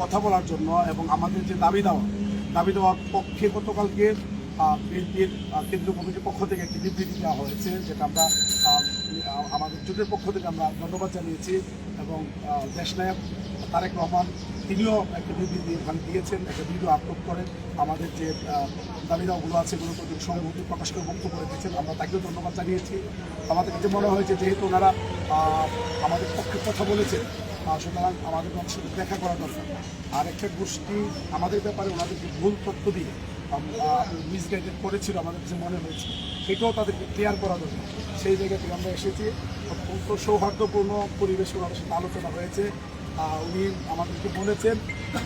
কথা বলার জন্য এবং আমাদের যে দাবি দেওয়া, দাবি দেওয়ার পক্ষে গতকালকে বিএনপির কেন্দ্রীয় কমিটির পক্ষ থেকে একটি বিবৃতি দেওয়া হয়েছে, যেটা আমরা আমাদের জোটের পক্ষ থেকে আমরা ধন্যবাদ জানিয়েছি এবং দেশনায়ক তারেক রহমান, তিনিও একটা বিবৃতি ওখানে দিয়েছেন, একটা ভিডিও আপলোড করে আমাদের যে দাবি দাওয়াগুলো আছে, এগুলো প্রতি সহানুভূতি প্রকাশ করে বক্তব্য করে দিয়েছেন, আমরা তাকেও ধন্যবাদ জানিয়েছি। আমাদের কাছে মনে হয়েছে যেহেতু ওনারা আমাদের পক্ষে কথা বলেছেন সুতরাং আমাদের উপেক্ষা দেখা করা দরকার। আর একটা গোষ্ঠী আমাদের ব্যাপারে ওনাদেরকে ভুল তথ্য দিয়ে মিসগাইডেড করেছিল আমাদের কাছে মনে হয়েছে, সেটাও তাদেরকে ক্লিয়ার করা দরকার। সেই জায়গা থেকে আমরা এসেছি, অত্যন্ত সৌহার্দ্যপূর্ণ পরিবেশে ওনাদের সাথে আলোচনা হয়েছে। উনি আমাদেরকে বলেছেন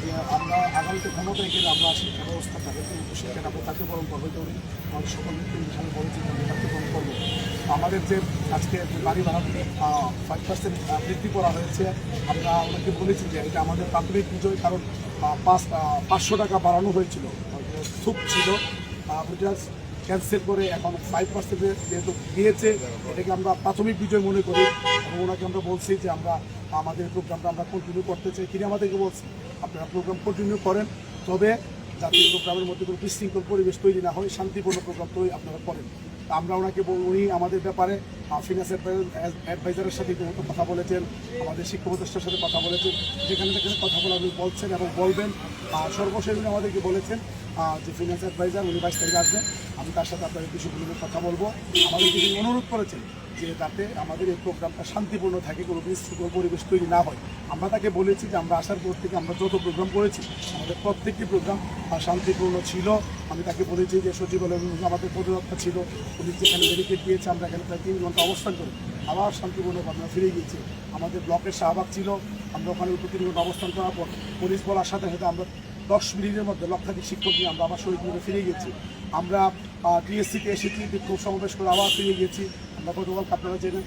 যে আমরা আগামীতে ক্ষমতায় গেলে আমরা শিক্ষা ব্যবস্থাটাকে কিন্তু শিক্ষা আমরা কার্যক্রম করব, এটা উনি আমাদের সকল ব্যক্তির সামনে বলেছেন যে আমরা কার্যক্রম করব। আমাদের যে আজকে বাড়ি ভাড়া ফাইভ পার্সেন্ট বৃদ্ধি করা হয়েছে, আমরা ওনাকে বলেছি যে এটা আমাদের প্রাথমিক বিজয়, কারণ পাঁচ পাঁচশো টাকা বাড়ানো হয়েছিল। থুপ ছিল। ওইটা ক্যান্সেল করে এখন ফাইভ পার্সেন্টে যেহেতু দিয়েছে এটাকে আমরা প্রাথমিক বিজয় মনে করি এবং ওনাকে আমরা বলছি যে আমরা আমাদের প্রোগ্রামটা আমরা কন্টিনিউ করতে চাই। তিনি আমাদেরকে বলছি আপনারা প্রোগ্রাম কন্টিনিউ করেন, তবে যাতে প্রোগ্রামের মধ্যে কোনো বিশৃঙ্খল পরিবেশ তৈরি না হয়, শান্তিপূর্ণ প্রোগ্রাম তৈরি আপনারা করেন। আমরা ওনাকে বল- উনি আমাদের ব্যাপারে ফিনান্স অ্যাডভাইজারের সাথে ইতিমধ্যে কথা বলেছেন, আমাদের শিক্ষক প্রতিষ্ঠার সাথে কথা বলেছেন, যেখানে যেখানে কথা বলা উনি বলছেন এবং বলবেন আর সর্বশেষ উনি আমাদেরকে বলেছেন যে ফিনান্স অ্যাডভাইজার উনি বাইশ তারিখে আসবেন আমি তার সাথে আপনাদের নিয়ে কথা বলব। আমাদের তিনি অনুরোধ করেছেন যে যাতে আমাদের এই প্রোগ্রামটা শান্তিপূর্ণ থাকে, কোনো বিশৃঙ্খল পরিবেশ তৈরি না হয়, আমরা তাকে বলেছি যে আমরা আসার পর থেকে আমরা যত প্রোগ্রাম করেছি, আমাদের প্রত্যেকটি প্রোগ্রাম শান্তিপূর্ণ ছিল। আমি তাকে বলেছি যে সচিবালয় আমাদের পদযাত্রা ছিল পুলিশ যেখানে ব্যারিকেড দিয়েছে, আমরা এখানে প্রায় তিন ঘণ্টা অবস্থান করি আবার শান্তিপূর্ণভাবে আমরা ফিরে গিয়েছি। আমাদের ব্লকের শাহবাগ ছিল, আমরা ওখানে তিন ঘণ্টা অবস্থান করার পর পুলিশ বলার সাথে সাথে আমরা দশ মিনিটের মধ্যে লক্ষাধিক শিক্ষক নিয়ে আমরা আবার শহীদ মিনারে ফিরে গেছি আমরা টিএসসিতে এসেছি বিক্ষোভ সমাবেশ করে আবার ফিরে গিয়েছি। আমরা গতকাল আপনারা জেনে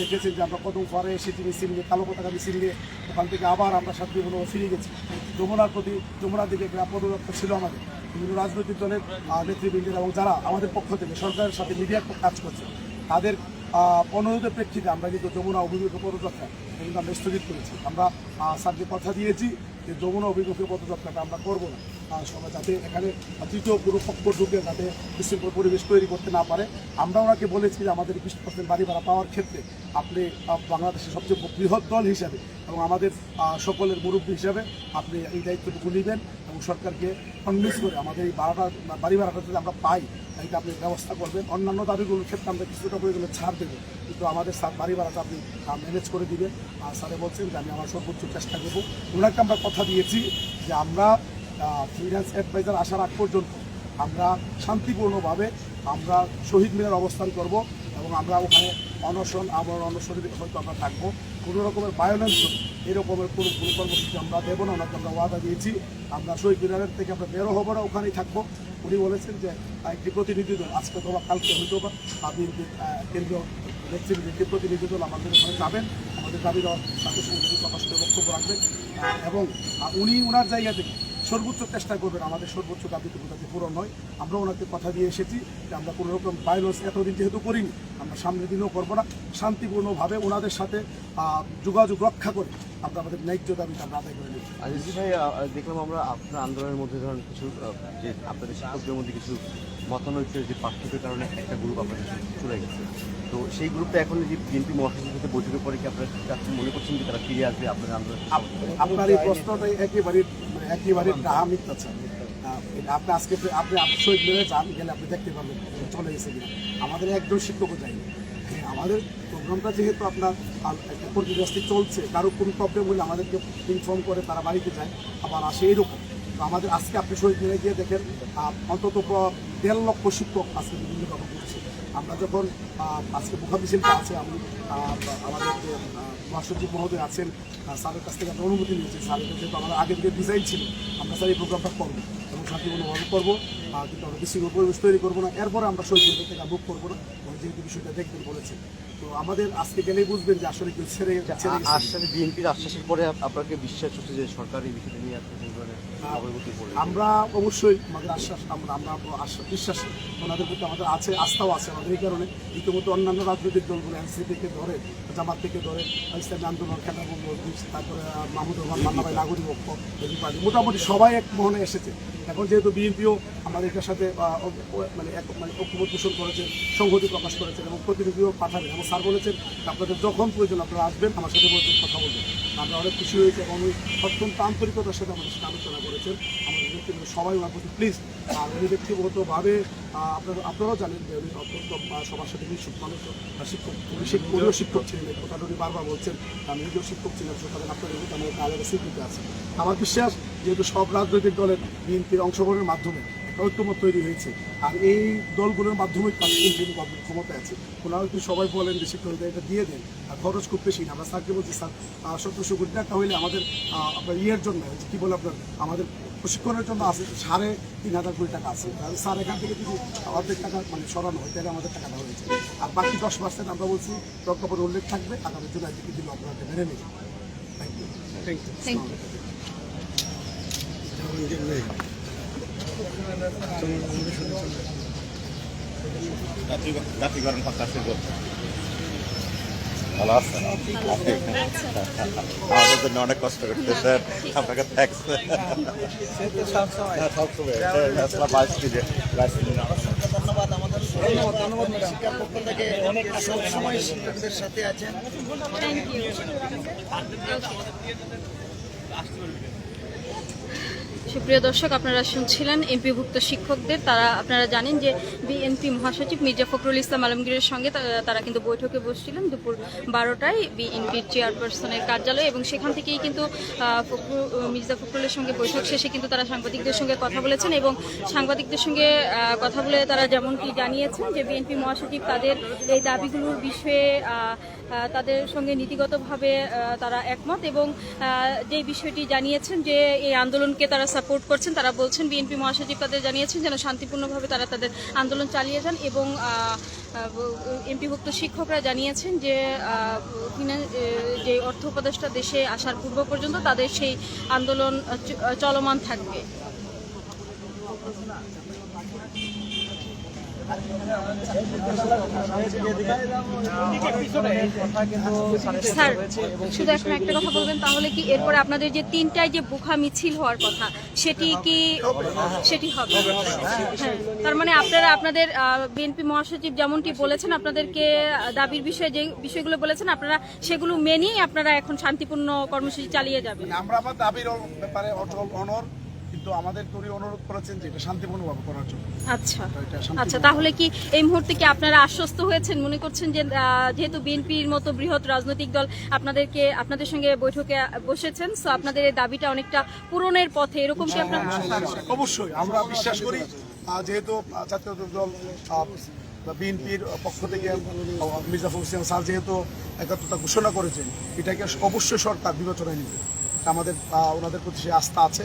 দেখেছেন যে আমরা কদম পরে এসেছি মিছিল নিয়ে, কালো পতাকা মিছিল নিয়ে ওখান থেকে আবার আমরা শান্তিপূর্ণ ফিরে গেছি। যমুনার প্রতি, যমুনার দিকে একটা পদযাত্রা ছিল আমাদের। বিভিন্ন রাজনৈতিক দলের নেতৃবৃন্দের এবং যারা আমাদের পক্ষ থেকে সরকারের সাথে মিডিয়ার কাজ করছে, তাদের অনুরোধের প্রেক্ষিতে আমরা কিন্তু যমুনা অভিযোগ পদযাত্রা কিন্তু আমরা স্থগিত করেছি। আমরা স্যারকে কথা দিয়েছি। যে যমুনা অভিমুখী পদযাত্রাটা আমরা করব না। সবাই যাতে এখানে তৃতীয় পক্ষ ঢুকে যাতে বিশৃঙ্খল পরিবেশ তৈরি করতে না পারে। আমরা ওনাকে বলেছি যে আমাদের বিশ পার্সেন্ট বাড়ি ভাড়া পাওয়ার ক্ষেত্রে আপনি বাংলাদেশের সবচেয়ে বৃহৎ দল হিসাবে এবং আমাদের সকলের মুরব্বী হিসাবে আপনি এই দায়িত্বটুকু নেবেন। এবং সরকারকে কনভিন্স করে আমাদের এই ভাড়াটা বাড়ি ভাড়াটা যদি আমরা পাই এটা আপনি ব্যবস্থা করবেন। অন্যান্য দাবিগুলোর ক্ষেত্রে আমরা কিছুটা পরিমাণে ছাড় দেবো। কিন্তু আমাদের স্যার বাড়ি ভাড়াটা আপনি ম্যানেজ করে দিবেন। আর স্যারে বলছেন যে আমি আমার সর্বোচ্চ চেষ্টা করব। ওনাকে আমরা কথা দিয়েছি যে আমরা ফিনান্স অ্যাডভাইজার আসার আগ পর্যন্ত আমরা শান্তিপূর্ণভাবে আমরা শহীদ মিনার অবস্থান করব এবং আমরা ওখানে অনশন আমার অনশনের হয়তো আমরা থাকব। কোনো রকমের ভায়োলেন্স এরকমের কোনো কোনো কর্মসূচি আমরা দেবো না, ওনাকে আমরা ওয়াদা দিয়েছি। আমরা শহীদ মিনারের থেকে আমরা বেরো হব না, ওখানেই থাকব। উনি বলেছেন যে একটি প্রতিনিধি দল, আজকে অথবা কালকে হয়তো বা আপনি কেন্দ্রীয় নেতৃবৃন্দের একটি প্রতিনিধি দল আমাদের ওখানে যাবেন, আমাদের দাবি সঙ্গে প্রকাশ করে বক্তব্য রাখবেন এবং উনি ওনার জায়গা থেকে সর্বোচ্চ চেষ্টা করবেন আমাদের সর্বোচ্চ দাবিটুকু যাতে পূরণ হয় আমরা ওনাকে কথা দিয়ে এসেছি যে আমরা কোনো রকম ভায়োলেন্স এতদিন যেহেতু করিনি, আমরা সামনের দিনেও করব না। শান্তিপূর্ণভাবে ওনাদের সাথে যোগাযোগ রক্ষা করে আমরা আমাদের ন্যায্য দাবিটা আমরা আদায় করে নিই আজিজি ভাই দেখলাম আমরা আপনার আন্দোলনের মধ্যে ধরেন কিছু যে আপনাদের শিক্ষকদের মধ্যে কিছু মতানৈক্যের যে পার্থক্যের কারণে একটা গ্রুপ আপনাদের চলে গেছে। তো সেই গ্রুপটা এখন যে বিএনপি মহাসচিবের সাথে বৈঠকের পরে কি আপনারা কাছে মনে করছেন যে তারা ফিরে আসবে আপনাদের আন্দোলন আপ- আপনার এই প্রশ্নটা একেবারে একেবারে ডাহা আপনি আজকে আপনি আপনি শহীদ মিনারে যান গেলে আপনি দেখতে পাবেন চলে গেছে কিনা। আমাদের একজন শিক্ষকও যায়নি। আমাদের প্রোগ্রামটা যেহেতু আপনার কন্টিনিউসলি চলছে, কারও কোনো প্রবলেম হলে আমাদেরকে ইনফর্ম করে তারা বাড়িতে যায়, আবার আসে এরকম। তো আমাদের আজকে আপনি শহীদ মিনারে গিয়ে দেখেন অন্তত দেড় লক্ষ শিক্ষক আজকে বিভিন্ন রকম করছে আমরা যখন আজকে মুখামিছিলটা আছে, আমি আমাদের যে মহাসচিব মহোদয় আছেন স্যারের কাছ থেকে আমরা অনুমতি নিয়েছি। স্যারের যেহেতু আমাদের আগের থেকে ডিজাইন ছিল। আমরা স্যার এই প্রোগ্রামটা করব এবং শান্তিপূর্ণভাবে করব। কিন্তু আমরা বিশৃঙ্খল পরিবেশ তৈরি করব না। এরপরে আমরা শহীদ থেকে মুখ করব না। যেহেতু বিষয়টা দেখবেন বলেছেন। তো আমাদের আজকে গেলেই বুঝবেন যে আসলে কেউ ছেড়ে ছেড়ে বিএনপির আশ্বাসের পরে আপনাকে বিশ্বাস হচ্ছে যে সরকার এই বিষয়টা নিয়ে আপনাকে আমরা অবশ্যই আমাদের আশ্বাস, আমরা আমরা আশ্বাস বিশ্বাস ওনাদের প্রতি আমাদের আছে আস্থাও আছে আমাদের এই কারণে। ইতিমধ্যে অন্যান্য রাজনৈতিক দলগুলো এনসি থেকে ধরে, জামাত থেকে ধরে ইসলামী আন্দোলন খেলাবন্ধ তারপরে মাহমুদ রহমান মান্না ভাই নাগরিক এই পার্টি মোটামুটি সবাই এক মহনে এসেছে। এখন যেহেতু বিএনপিও আমাদের এটার সাথে মানে এক মানে ঐক্যমত পোষণ করেছেন সংহতি প্রকাশ করেছেন এবং প্রতিনিধিও পাঠাবেন এবং স্যার বলেছেন, আপনাদের যখন প্রয়োজন আপনারা আসবেন, আমার সাথে বলছেন কথা বলবেন। আমরা অনেক খুশি হয়েছি এবং অত্যন্ত আন্তরিকতার সাথে আমাদের সাথে আলোচনা করেছেন। আমাদের ব্যক্তিগত সবাই ওনার প্রতি প্লিজ আর উনি ব্যক্তিগতভাবে আপনারা আপনারাও জানেন যে উনি অত্যন্ত সবার সাথে মিশুক মানুষ শিক্ষক উনি শিক্ষক উনিও শিক্ষক ছিলেন। কথাটা উনি বারবার বলছেন। আমি নিজেও শিক্ষক ছিলাম সুতরাং আপনাদের একটা আলাদা স্বীকৃতি আছে। আমার বিশ্বাস যেহেতু সব রাজনৈতিক দলের বিএনপির অংশগ্রহণের মাধ্যমে ঐক্যমত তৈরি হয়েছে। আর এই দলগুলোর মাধ্যমে কিন্তু গভর্নমেন্ট ক্ষমতায় আছে। ওনারা কিন্তু সবাই বলেন যে শিক্ষকদের এটা দিয়ে দেন আর খরচ খুব বেশি না। আমরা স্যারকে বলছি স্যার সতেরোশো কোটি টাকা হইলে আমাদের আপনার ইয়ের জন্য কি বলে আপনার আমাদের প্রশিক্ষণের জন্য আছে সাড়ে তিন হাজার কোটি টাকা আছে। স্যার এখান থেকে যদি অর্ধেক টাকা মানে সরানো হয় তাহলে আমাদের টাকা দেওয়া হয়েছে আর বাকি দশ পার্সেন্ট আমরা বলছি প্রজ্ঞাপনে উল্লেখ থাকবে আগামী জুলাই থেকে দিলে আপনারা মেনে নেবেন। Thank you thank you thank you জাতিকরণ কথা শুরু ভালো আছেন আমাদের জন্য অনেক কষ্ট করতেছেন আপনাকে থ্যাংকস বাইশ কেজি বাইশ কেজি থেকে সবসময় শিক্ষকদের সাথে আছেন সুপ্রিয় দর্শক, আপনারা শুনছিলেন এমপিভুক্ত শিক্ষকদের। তারা, আপনারা জানেন যে বিএনপি মহাসচিব মির্জা ফখরুল ইসলাম আলমগীরের সঙ্গে তারা কিন্তু বৈঠকে বসছিলেন দুপুর বারোটায় বিএনপির চেয়ারপারসনের কার্যালয়ে এবং সেখান থেকেই কিন্তু মির্জা ফখরুলের সঙ্গে বৈঠক শেষে কিন্তু তারা সাংবাদিকদের সঙ্গে কথা বলেছেন এবং সাংবাদিকদের সঙ্গে কথা বলে তারা যেমনটি জানিয়েছেন যে বিএনপি মহাসচিব তাদের এই দাবিগুলোর বিষয়ে তাদের সঙ্গে নীতিগতভাবে তারা একমত এবং যে বিষয়টি জানিয়েছেন যে এই আন্দোলনকে তারা সাপোর্ট করছেন, তারা বলছেন বিএনপি মহাসচিব তাদের জানিয়েছেন যেন শান্তিপূর্ণভাবে তারা তাদের আন্দোলন চালিয়ে যান এবং এমপিভুক্ত শিক্ষকরা জানিয়েছেন যে যে অর্থ উপদেষ্টা দেশে আসার পূর্ব পর্যন্ত তাদের সেই আন্দোলন চলমান থাকবে। স্যার, শুধু এখন একটা কথা বলবেন, তাহলে কি এরপরে আপনাদের যে তিনটায় যে বুখা মিছিল হওয়ার কথা, সেটি কি সেটি হবে? হ্যাঁ তার মানে আপনারা আপনাদের বিএনপি মহাসচিব যেমনটি বলেছেন, আপনাদেরকে দাবির বিষয়ে যে বিষয়গুলো বলেছেন, আপনারা সেগুলো মেনেই আপনারা এখন শান্তিপূর্ণ কর্মসূচি চালিয়ে যাবেন। আমরা আমার দাবির ব্যাপারে অটল অনর কিন্তু আমাদের উনি অনুরোধ করেছেন যে এটা শান্তিপূর্ণভাবে করার জন্য। আচ্ছা। আচ্ছা তাহলে কি এই মুহূর্তে কি আপনারা আশ্বস্ত হয়েছেন? মনে করছেন যে যেহেতু বিএনপির মতো বৃহৎ রাজনৈতিক দল আপনাদেরকে আপনাদের সঙ্গে বৈঠকে বসেছেন সো আপনাদের এই দাবিটা অনেকটা পূরণের পথে এরকম কি আপনার অবশ্যই। আমরা বিশ্বাস করি যেহেতু জাতীয় দল বিএনপির পক্ষ থেকে ফখরুল স্যার যেহেতু একাত্মতা ঘোষণা করেছেন এটাকে অবশ্যই সরকার বিবেচনায় নিবে। আমাদের ওনাদের প্রতি সে আস্থা আছে।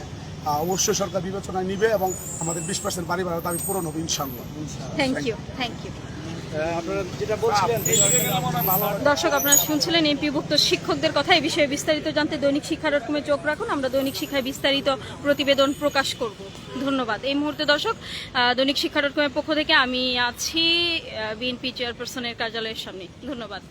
অবশ্যই সরকার বিবেচনায় নিবে এবং আমাদের বিশ পার্সেন্ট বাড়ি ভাড়া দাবি পূরণ হবে ইনশাল্লাহ থ্যাংক ইউ থ্যাংক ইউ দর্শক আপনারা শুনছিলেন এমপিভুক্ত শিক্ষকদের কথা। এই বিষয়ে বিস্তারিত জানতে দৈনিক শিক্ষা ডট কমে চোখ রাখুন। আমরা দৈনিক শিক্ষায় বিস্তারিত প্রতিবেদন প্রকাশ করব। ধন্যবাদ। এই মুহূর্তে দর্শক দৈনিক শিক্ষা ডট কমের পক্ষ থেকে আমি আছি বিএনপি চেয়ারপারসনের কার্যালয়ের সামনে। ধন্যবাদ।